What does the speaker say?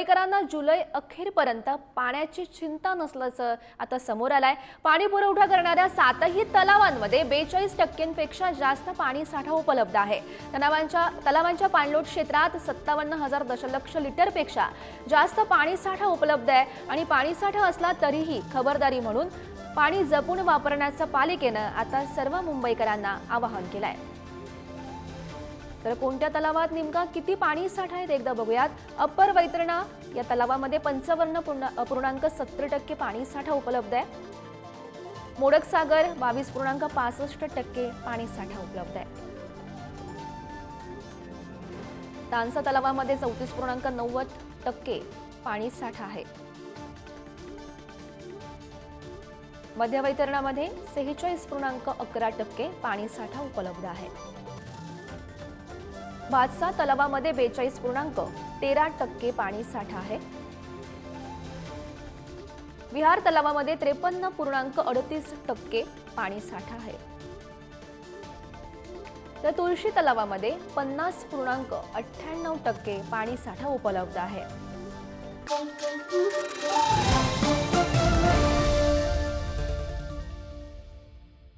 मुंबईकरांना जुलै अखेरपर्यंत पाण्याची चिंता नसल्याचं आता समोर आलंय. पाणी पुरवठा करणाऱ्या सातही तलावांमध्ये बेचाळीस टक्क्यांपेक्षा जास्त पाणी साठा उपलब्ध आहे. तलावांच्या तलावांच्या पाणलोट क्षेत्रात सत्तावन्न हजार दशलक्ष लिटरपेक्षा जास्त पाणी साठा उपलब्ध आहे आणि पाणी साठा असला तरीही खबरदारी म्हणून पाणी जपून वापरण्याचं पालिकेनं आता सर्व मुंबईकरांना आवाहन केलं आहे तर कोणत्या तलावात नेमका किती पाणी साठा आहेत एकदा बघूयात. अप्पर वैतरणा या तलावामध्ये पंचावन्न पूर्ण- पूर्णांक सत्तर टक्के पाणी साठा उपलब्ध आहे. मोडक सागर बावीस पूर्णांक पासष्ट टक्के पाणी साठा उपलब्ध आहे. तानसा तलावामध्ये चौतीस पूर्णांक नव्वद टक्के पाणी साठा आहे. मध्य वैतरणामध्ये सेहेचाळीस पूर्णांक अकरा टक्के पाणी साठा उपलब्ध आहे. भातसा तलावामध्ये बेचाळीस पूर्णांक तेरा टक्के पाणी साठा आहे. विहार तलावामध्ये त्रेपन्न पूर्णांक अडतीस टक्के पाणी साठा आहे. तर तुळशी तलावामध्ये पन्नास पूर्णांक अठ्ठ्याण्णव टक्के पाणी साठा उपलब्ध आहे.